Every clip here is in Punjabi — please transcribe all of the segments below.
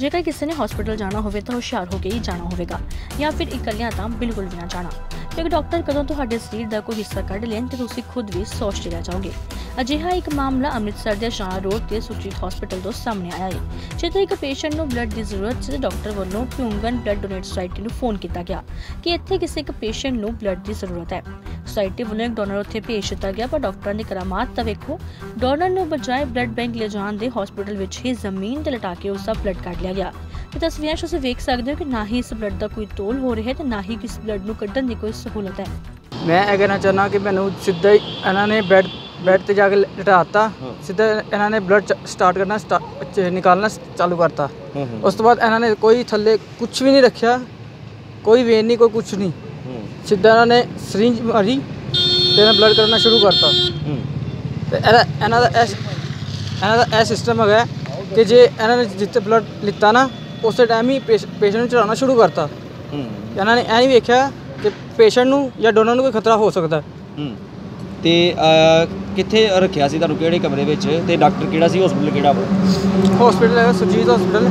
ਜੇਕਰ ਕਿਸੇ ਨੇ ਹਸਪੀਟਲ ਜਾਣਾ ਹੋਵੇ ਤਾਂ ਹੁਸ਼ਿਆਰ ਹੋ ਕੇ ਹੀ ਜਾਣਾ ਹੋਵੇਗਾ ਜਾਂ ਫਿਰ ਇਕੱਲਿਆਂ ਤਾਂ ਬਿਲਕੁਲ ਵੀ ਨਾ ਜਾਣਾ। ਕਿਉਂਕਿ ਡਾਕਟਰ ਕਦੋਂ ਤੁਹਾਡੇ ਸਰੀਰ ਦਾ ਕੋਈ ਹਿੱਸਾ ਕੱਢ ਲੈਣ ਤੇ ਤੁਸੀਂ ਖੁਦ ਵੀ ਸੋਚਦੇ ਰਹਿ ਜਾਓਗੇ। ਅਜਿਹਾ ਇੱਕ ਮਾਮਲਾ ਅੰਮ੍ਰਿਤਸਰ ਦੇ ਸ਼ਾਹ ਰੋਡ ਤੇ ਸੁਰਜੀਤ ਹਸਪੀਟਲ ਤੋਂ ਸਾਹਮਣੇ ਆਇਆ ਹੈ, ਜਿੱਥੇ ਇੱਕ ਪੇਸ਼ੈਂਟ ਨੂੰ ਬਲੱਡ ਦੀ ਜ਼ਰੂਰਤ ਸੀ ਡਾਕਟਰ ਵੱਲੋਂ ਪਿਉਂਗਨ ਬਲੱਡ ਡੋਨੇਟ ਸੁਸਾਇਟੀ ਨੂੰ ਫੋਨ ਕੀਤਾ ਗਿਆ ਕਿ ਇੱਥੇ ਕਿਸੇ ਇੱਕ ਪੇਸ਼ੈਂਟ ਨੂੰ ਬਲੱਡ ਦੀ ਜ਼ਰੂਰਤ ਹੈ। ਸੁਸਾਇਟੀ ਵੱਲੋਂ ਇੱਕ ਡੋਨਰ ਉੱਥੇ ਭੇਜ ਦਿੱਤਾ ਗਿਆ, ਪਰ ਡਾਕਟਰਾਂ ਦੀ ਕਰਾਮਾਤ ਤਾਂ ਵੇਖੋ ਡੋਨਰ ਨੂੰ ਬਜਾਏ ਬਲੱਡ ਬੈਂਕ ਲਿਜਾਣ ਦੇ ਹਸਪੀਟਲ ਵਿੱਚ ਹੀ ਜ਼ਮੀਨ ਤੇ ਲਟਾ ਕੇ ਉਸ ਦਾ ਬਲੱਡ ਕੱਢ ਲਿਆ ਗਿਆ। ਤੇ ਤਸਵੀਰਾਂ 'ਚ ਤੁਸੀਂ ਵੇਖ ਸਕਦੇ ਹੋ ਕਿ ਨਾ ਹੀ ਇਸ ਬਲੱਡ ਦਾ ਕੋਈ ਤੋਲ ਹੋ ਰਿਹਾ ਹੈ ਤੇ ਨਾ ਹੀ ਇਸ ਬਲੱਡ ਨੂੰ ਕੱਢਣ ਦੀ ਕੋਈ ਸਹੂਲਤ ਹੈ। ਮੈਂ ਇਹ ਕਹਿਣਾ ਚਾਹੁੰਦਾ ਕਿ ਮੈਨੂੰ ਸਿੱਧਾ ਹੀ ਇਹਨਾਂ ਨੇ ਬੈੱਡ ਬੈੱਡ ਤੇ ਜਾ ਕੇ ਲਟਾਤਾ ਸਿੱਧਾ ਇਹਨਾਂ ਨੇ ਬਲੱਡ ਸਟਾਰਟ ਕਰਨਾ ਨਿਕਾਲਣਾ ਚਾਲੂ ਕਰਤਾ। ਉਸ ਤੋਂ ਬਾਅਦ ਇਹਨਾਂ ਨੇ ਕੋਈ ਥੱਲੇ ਕੁਝ ਵੀ ਨਹੀਂ ਰੱਖਿਆ। ਕੋਈ ਵੇਨ ਨਹੀਂ ਕੋਈ ਕੁਝ ਨਹੀਂ। ਸਿੱਧਾ ਇਹਨਾਂ ਨੇ ਸਰਿੰਜ ਮਾਰੀ ਤੇ ਇਹਨਾਂ ਬਲੱਡ ਕਰਨਾ ਸ਼ੁਰੂ ਕਰਤਾ। ਤੇ ਇਹਦਾ ਇਹਨਾਂ ਦਾ ਇਹਨਾਂ ਦਾ ਇਹ ਸਿਸਟਮ ਹੈਗਾ ਕਿ ਜੇ ਇਹਨਾਂ ਨੇ ਜਿੱਥੇ ਬਲੱਡ ਲਿੱਤਾ ਨਾ ਉਸੇ ਟਾਈਮ ਹੀ ਪੇਸ਼ੈਂਟ ਨੂੰ ਚੜਾਉਣਾ ਸ਼ੁਰੂ ਕਰਤਾ। ਇਹਨਾਂ ਨੇ ਇਹ ਨਹੀਂ ਵੇਖਿਆ ਕਿ ਪੇਸ਼ੈਂਟ ਨੂੰ ਜਾਂ ਡੋਨਰ ਨੂੰ ਕੋਈ ਖਤਰਾ ਹੋ ਸਕਦਾ। ਤੇ ਕਿੱਥੇ ਰੱਖਿਆ ਸੀ ਤੁਹਾਨੂੰ? ਕਿਹੜੇ ਕਮਰੇ ਵਿੱਚ? ਤੇ ਡਾਕਟਰ ਕਿਹੜਾ ਸੀ? ਹਸਪੀਟਲ ਕਿਹੜਾ ਵਾ? ਹਸਪੀਟਲ ਹੈ ਸੁਰਜੀਤ ਹਸਪੀਟਲ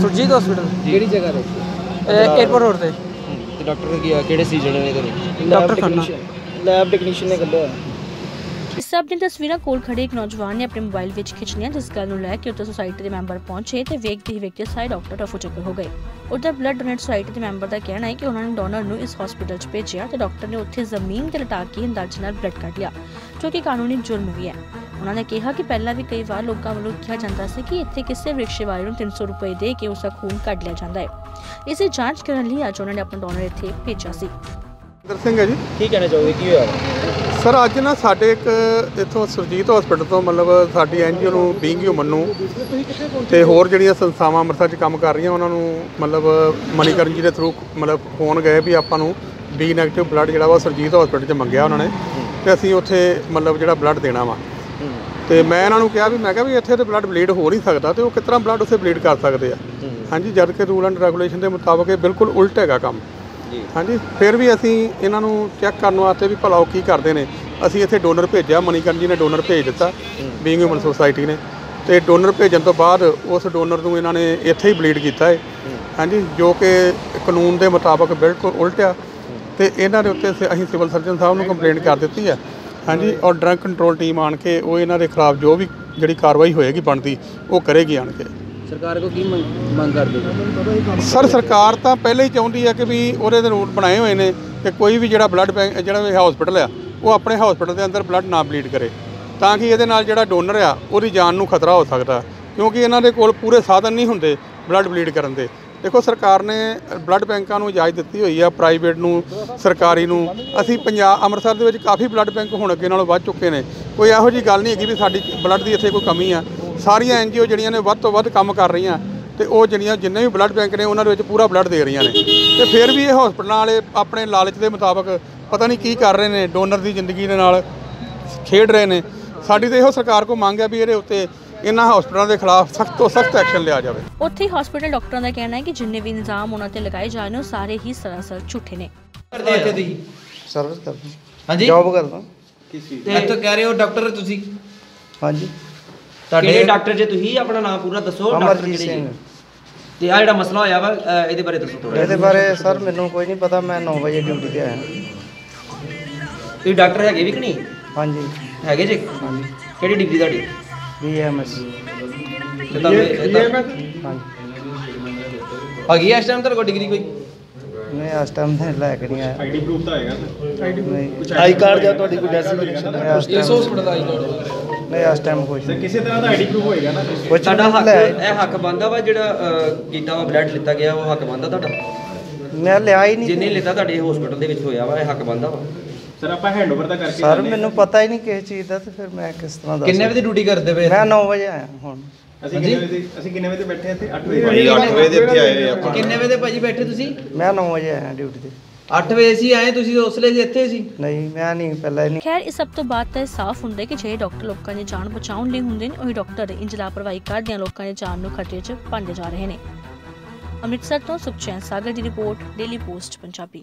ਸੁਰਜੀਤ ਹਸਪੀਟਲ ਕਿਹੜੀ ਜਗ੍ਹਾ ਤੇ 에어ਪੋਰਟ ਰੋਡ ਤੇ। ਹੂੰ, ਤੇ ਡਾਕਟਰ ਕਿਹੜੇ ਸੀ ਜਿਹੜੇ ਨੇ ਤੁਹਾਨੂੰ ਡਾਕਟਰ ਖੰਨਾ। ਲੈਬ ਟੈਕਨੀਸ਼ੀਅਨ ਨੇ ਕੱਢਿਆ। ਇਸ ਸਭ ਦੀਆਂ ਤਸਵੀਰਾਂ ਕੋਲ ਖੜੇ ਇੱਕ ਨੌਜਵਾਨ ਨੇ ਆਪਣੇ ਮੋਬਾਈਲ ਵਿੱਚ ਖਿੱਚੀਆਂ ਜਿਸ ਗੱਲ ਨੂੰ ਲੈ ਕੇ ਉੱਤੇ ਸੁਸਾਇਟੀ ਦੇ ਮੈਂਬਰ ਪਹੁੰਚੇ ਤੇ ਵੇਖਦੇ ਹੀ ਵੇਖਦੇ ਸਾਰੇ ਡਾਕਟਰ ਰਫੂ ਚੱਕਰ ਹੋ ਗਏ। ਉੱਧਰ ਬਲੱਡ ਡੋਨੇਟ ਸੁਸਾਇਟੀ ਦੇ ਮੈਂਬਰ ਦਾ ਕਹਿਣਾ ਹੈ ਕਿ ਉਹਨਾਂ ਨੇ ਡੋਨਰ ਨੂੰ ਇਸ ਹਸਪੀਟਲ 'ਚ ਭੇਜਿਆ ਤੇ ਡਾਕਟਰ ਨੇ ਉੱਥੇ ਜ਼ਮੀਨ ਤੇ ਲਟਾ ਕੇ ਅੰਦਾਜ਼ੇ ਨਾਲ ਬਲੱਡ ਕੱਢ ਲਿਆ ਜੋ ਕਿ ਕਾਨੂੰਨੀ ਜੁਰਮ ਵੀ ਹੈ। ਉਹਨਾਂ ਨੇ ਕਿਹਾ ਕਿ ਪਹਿਲਾਂ ਵੀ ਕਈ ਵਾਰ ਲੋਕਾਂ ਵੱਲੋਂ ਕਿਹਾ ਜਾਂਦਾ ਸੀ ਕਿ ਇੱਥੇ ਕਿਸੇ ਰਿਕਸ਼ੇ ਵਾਲੇ ਨੂੰ 300 ਰੁਪਏ ਦੇ ਕੇ ਉਸ ਦਾ ਖੂਨ ਕੱਢ ਲਿਆ ਜਾਂਦਾ ਹੈ। ਇਸੇ ਜਾਂਚ ਕਰਨ ਲਈ ਅੱਜ ਉਹਨਾਂ ਨੇ ਆਪਣਾ ਡੋਨਰ ਇੱਥੇ ਭੇਜਿਆ ਸੀ। ਸਿੰਘ ਹੈ ਜੀ। ਕੀ ਕਹਿਣਾ ਚਾਹੋਗੇ? ਕੀ ਹੋਇਆ? ਸਰ ਅੱਜ ਨਾ ਸਾਡੇ ਇੱਕ ਇੱਥੋਂ ਸੁਰਜੀਤ ਹਸਪੀਟਲ ਤੋਂ ਮਤਲਬ ਸਾਡੀ ਐਨਜੀਓ ਨੂੰ ਬੀਇੰਗ ਹਿਊਮਨ ਨੂੰ ਤੇ ਹੋਰ ਜਿਹੜੀਆਂ ਸੰਸਥਾਵਾਂ ਅੰਮ੍ਰਿਤਸਰ 'ਚ ਕੰਮ ਕਰ ਰਹੀਆਂ ਉਹਨਾਂ ਨੂੰ ਮਤਲਬ ਮਨੀਕਰਨ ਜੀ ਦੇ ਥਰੂ ਮਤਲਬ ਫੋਨ ਗਏ ਵੀ ਆਪਾਂ ਨੂੰ ਬੀ ਨੈਗੇਟਿਵ ਬਲੱਡ ਜਿਹੜਾ ਵਾ ਸੁਰਜੀਤ ਹਸਪੀਟਲ 'ਚ ਮੰਗਿਆ ਉਹਨਾਂ ਨੇ ਤੇ ਅਸੀਂ ਉੱਥੇ ਮਤਲਬ ਜਿਹੜਾ ਬਲੱਡ ਦੇਣਾ ਵਾ। ਤੇ ਮੈਂ ਇਹਨਾਂ ਨੂੰ ਕਿਹਾ ਵੀ ਮੈਂ ਕਿਹਾ ਵੀ ਇੱਥੇ ਤੇ ਬਲੱਡ ਬਲੀਡ ਹੋ ਨਹੀਂ ਸਕਦਾ ਤੇ ਉਹ ਕਿਸ ਤਰ੍ਹਾਂ ਬਲੱਡ ਉੱਥੇ ਬਲੀਡ ਕਰ ਸਕਦੇ ਆ। ਹਾਂਜੀ ਜਦ ਕਿ ਰੂਲ ਐਂਡ ਰੈਗੂਲੇਸ਼ਨ ਦੇ ਮੁਤਾਬਕ ਇਹ ਬਿਲਕੁਲ ਉਲਟ ਹੈਗਾ ਕੰਮ। ਜੀ। ਹਾਂਜੀ ਫਿਰ ਵੀ ਅਸੀਂ ਇਹਨਾਂ ਨੂੰ ਚੈੱਕ ਕਰਨ ਵਾਸਤੇ ਵੀ ਭਲਾ ਉਹ ਕੀ ਕਰਦੇ ਨੇ। ਅਸੀਂ ਇੱਥੇ ਡੋਨਰ ਭੇਜਿਆ ਮਨੀਕਰਨ ਜੀ ਨੇ ਡੋਨਰ ਭੇਜ ਦਿੱਤਾ ਬੀਇੰਗ ਹਿਊਮਨ ਸੁਸਾਇਟੀ ਨੇ। ਤੇ ਡੋਨਰ ਭੇਜਣ ਤੋਂ ਬਾਅਦ ਉਸ ਡੋਨਰ ਨੂੰ ਇਹਨਾਂ ਨੇ ਇੱਥੇ ਹੀ ਬਲੀਡ ਕੀਤਾ ਹੈ ਹਾਂਜੀ ਜੋ ਕਿ ਕਾਨੂੰਨ ਦੇ ਮੁਤਾਬਕ ਬਿਲਕੁਲ ਉਲਟ ਆ ਤੇ ਇਹਨਾਂ ਦੇ ਉੱਤੇ ਅਸੀਂ ਸਿਵਲ ਸਰਜਨ ਸਾਹਿਬ ਨੂੰ ਕੰਪਲੇਂਟ ਕਰ ਦਿੱਤੀ ਹੈ। ਹਾਂਜੀ ਔਰ ਡਰਗ ਕੰਟਰੋਲ ਟੀਮ ਆਣ ਕੇ ਉਹ ਇਹਨਾਂ ਦੇ ਖਿਲਾਫ ਜੋ ਵੀ ਜਿਹੜੀ ਕਾਰਵਾਈ ਹੋਏਗੀ ਬਣਦੀ ਉਹ ਕਰੇਗੀ ਆਣ ਕੇ। ਸਰਕਾਰ ਕੋ ਕੀ ਮੰਗ ਮੰਗ ਕਰਦੇ ਸਰ ਸਰਕਾਰ ਤਾਂ ਪਹਿਲਾਂ ਹੀ ਚਾਹੁੰਦੀ ਹੈ ਕਿ ਵੀ ਉਹਦੇ ਦੇ ਰੂਲ ਬਣਾਏ ਹੋਏ ਨੇ ਕਿ ਕੋਈ ਵੀ ਜਿਹੜਾ ਬਲੱਡ ਬੈਂਕ ਜਿਹੜਾ ਹਸਪੀਟਲ ਆ ਉਹ ਆਪਣੇ ਹਸਪੀਟਲ ਦੇ ਅੰਦਰ ਬਲੱਡ ਨਾ ਬਲੀਡ ਕਰੇ। ਤਾਂ ਕਿ ਇਹਦੇ ਨਾਲ ਜਿਹੜਾ ਡੋਨਰ ਆ, ਉਹਦੀ ਜਾਨ ਨੂੰ ਖਤਰਾ ਹੋ ਸਕਦਾ। ਕਿਉਂਕਿ ਇਹਨਾਂ ਦੇ ਕੋਲ ਪੂਰੇ ਸਾਧਨ ਨਹੀਂ ਹੁੰਦੇ ਬਲੱਡ ਬਲੀਡ ਕਰਨ ਦੇ। ਦੇਖੋ, ਸਰਕਾਰ ਨੇ ਬਲੱਡ ਬੈਂਕਾਂ ਨੂੰ ਇਜਾਜ਼ਤ ਦਿੱਤੀ ਹੋਈ ਆ ਪ੍ਰਾਈਵੇਟ ਨੂੰ, ਸਰਕਾਰੀ ਨੂੰ। ਅਸੀਂ ਪੰਜਾਬ ਅੰਮ੍ਰਿਤਸਰ ਦੇ ਵਿੱਚ ਕਾਫੀ ਬਲੱਡ ਬੈਂਕ ਹੁਣ ਅੱਗੇ ਨਾਲੋਂ ਵੱਧ ਚੁੱਕੇ ਨੇ। ਕੋਈ ਇਹੋ ਜੀ ਗੱਲ ਨਹੀਂ ਹੈਗੀ ਵੀ ਸਾਡੀ ਬਲੱਡ ਦੀ ਇੱਥੇ ਕੋਈ ਕਮੀ ਆ। ਸਾਰੀਆਂ ਐਨਜੀਓ ਜਿਹੜੀਆਂ ਨੇ ਵੱਧ ਤੋਂ ਵੱਧ ਕੰਮ ਕਰ ਰਹੀਆਂ ਤੇ ਉਹ ਜਿਹੜੀਆਂ ਜਿੰਨੇ ਵੀ ਬਲੱਡ ਬੈਂਕ ਨੇ, ਉਹਨਾਂ ਦੇ ਵਿੱਚ ਪੂਰਾ ਬਲੱਡ ਦੇ ਰਹੀਆਂ ਨੇ। ਤੇ ਫਿਰ ਵੀ ਇਹ ਹਸਪਤਾਲਾਂ ਵਾਲੇ ਆਪਣੇ ਲਾਲਚ ਦੇ ਮੁਤਾਬਕ ਪਤਾ ਨਹੀਂ ਕੀ ਕਰ ਰਹੇ ਨੇ ਡੋਨਰ ਦੀ ਜ਼ਿੰਦਗੀ ਦੇ ਨਾਲ ਖੇਡ ਰਹੇ ਨੇ। ਸਾਡੀ ਤਾਂ ਇਹੋ ਸਰਕਾਰ ਕੋ ਮੰਗ ਹੈ ਵੀ ਇਹਦੇ ਉੱਤੇ ਇਹਨਾਂ ਹਸਪਤਾਲਾਂ ਦੇ ਖਿਲਾਫ ਸਖਤ ਤੋਂ ਸਖਤ ਐਕਸ਼ਨ ਲਿਆ ਜਾਵੇ। ਉੱਥੇ ਹੀ ਹਸਪੀਟਲ ਡਾਕਟਰਾਂ ਦਾ ਕਹਿਣਾ ਹੈ ਕਿ ਜਿੰਨੇ ਵੀ ਇਲਜ਼ਾਮ ਉਹਨਾਂ ਤੇ ਲਗਾਏ ਜਾ ਰਹੇ ਨੇ ਉਹ ਸਾਰੇ ਹੀ ਸਰਾਸਰ ਝੂਠੇ ਨੇ। ਕਰਦੇ ਇੱਥੇ ਤੁਸੀਂ? ਸਰਵਿਸ ਕਰਦਾ ਹਾਂਜੀ? ਜੌਬ ਕਰਦਾ ਤੇ ਇੱਥੇ ਕਹਿ ਰਹੇ ਹੋ ਡਾਕਟਰ ਤੁਸੀਂ? ਹਾਂਜੀ। ਤੁਹਾਡੇ ਡਾਕਟਰ ਜੇ ਤੁਸੀਂ ਆਪਣਾ ਨਾਮ ਪੂਰਾ ਦੱਸੋ ਅਮਰਜੀਤ ਸਿੰਘ। ਤੇ ਆ ਜਿਹੜਾ ਮਸਲਾ ਹੋਇਆ ਵਾ ਇਹਦੇ ਬਾਰੇ ਦੱਸੋ ਥੋੜਾ ਇਹਦੇ ਬਾਰੇ ਸਰ ਮੈਨੂੰ ਕੋਈ ਨਹੀਂ ਪਤਾ ਮੈਂ 9 ਵਜੇ ਡਿਊਟੀ ਤੇ ਆਇਆ। ਤੁਸੀਂ ਡਾਕਟਰ ਹੈਗੇ ਵੀ ਕਿ ਨਹੀਂ? ਹਾਂਜੀ। ਹੈਗੇ ਜੇ? ਹਾਂਜੀ। ਕਿਹੜੀ ਡਿਗਰੀ ਤੁਹਾਡੀ? ਬੀਐਮਐਸ। ਤੇ ਤੁਹਾਨੂੰ ਇਹ ਹਾਂਜੀ। ਹੈਗੀ ਆ ਇਸ ਟਾਈਮ ਤੁਹਾਡੇ ਕੋਲ ਡਿਗਰੀ ਕੋਈ? ਨਹੀਂ ਇਸ ਟਾਈਮ ਤੇ ਲੈ ਕੇ ਨਹੀਂ ਆਇਆ। ਆਈਡੀ ਪ੍ਰੂਫ ਤਾਂ ਹੈਗਾ। ਨਹੀਂ। ਆਈ ਕਾਰਡ ਜਾਂ ਤੁਹਾਡੀ ਕੋਈ ਡੈਸੀਗਨੇਸ਼ਨ ਇਸ ਹਸਪੀਟਲ ਦਾ ਆਈ ਕਾਰਡ। ਨਹੀਂ ਇਸ ਟਾਈਮ ਕੁਝ ਨਹੀਂ। ਕਿਸੇ ਤਰ੍ਹਾਂ ਦਾ ਆਈਡੀ ਪ੍ਰੂਫ ਹੋਏਗਾ ਨਾ। ਕੁਝ ਤੁਹਾਡਾ ਹੱਕ ਲੈ। ਇਹ ਹੱਕ ਬੰਦਾ ਵਾ ਜਿਹੜਾ ਅਹ, ਕੀਤਾ ਵਾ ਬਲੱਡ ਲਿੱਤਾ ਗਿਆ ਉਹ ਹੱਕ ਬੰਦਾ ਤੁਹਾਡਾ? ਮੈਂ ਲਿਆ ਹੀ ਨਹੀਂ। ਜਿੰਨੇ ਲਿੱਤਾ ਤੁਹਾਡੇ ਹਸਪੀਟਲ ਦੇ ਵਿੱਚ ਹੋਇਆ ਵਾ ਇਹ ਹੱਕ ਬੰਦਾ ਵਾ। ਸਰ ਆਪਾਂ ਹੈਂਡਓਵਰ ਤਾਂ ਕਰਕੇ ਸਰ ਮੈਨੂੰ ਪਤਾ ਹੀ ਨਹੀਂ ਕਿਸ ਚੀਜ਼ ਦਾ ਤੇ ਫਿਰ ਮੈਂ ਕਿਸ ਤਰ੍ਹਾਂ ਦੱਸ। ਕਿੰਨੇ ਵਜੇ ਡਿਊਟੀ ਕਰਦੇ ਪਏ? ਮੈਂ 9 ਵਜੇ ਆਇਆ ਹੁਣ। ਅਸੀਂ ਕਿੰਨੇ ਵਜੇ ਅਸੀਂ ਕਿੰਨੇ ਵਜੇ ਤੇ ਬੈਠੇ ਇੱਥੇ? 8 ਵਜੇ ਭਾਈ 8 ਵਜੇ ਦੇ ਇੱਥੇ ਆਏ ਆਪਾਂ। ਕਿੰਨੇ ਵਜੇ ਭਾਜੀ ਬੈਠੇ ਤੁਸੀਂ? ਮੈਂ 9 ਵਜੇ ਆਇਆ ਡਿਊਟੀ ਤੇ। 8 ਵਜੇ ਸੀ ਆਏ ਤੁਸੀਂ ਉਸਲੇ ਸੀ ਇੱਥੇ ਸੀ? ਨਹੀਂ ਮੈਂ ਨਹੀਂ ਪਹਿਲਾਂ ਹੀ ਨਹੀਂ। ਖੈਰ ਇਸ ਸਭ ਤੋਂ ਬਾਅਦ ਤਾਂ ਇਹ ਸਾਫ਼ ਹੁੰਦਾ ਹੈ ਕਿ ਜਿਹੜੇ ਡਾਕਟਰ ਲੋਕਾਂ ਦੀ ਜਾਨ ਬਚਾਉਣ ਲਈ ਹੁੰਦੇ ਨੇ ਉਹੀ ਡਾਕਟਰ ਇੰਜ ਲਾਪਰਵਾਹੀ ਕਰਦਿਆਂ ਲੋਕਾਂ ਦੀ ਜਾਨ ਨੂੰ ਖਤਰੇ 'ਚ ਪਾਉਂਦੇ ਜਾ ਰਹੇ ਨੇ। ਅੰਮ੍ਰਿਤਸਰ ਤੋਂ ਸੁਖਚੈਨ ਸਾਗਰ ਦੀ ਰਿਪੋਰਟ ਡੇਲੀ ਪੋਸਟ ਪੰਜਾਬੀ।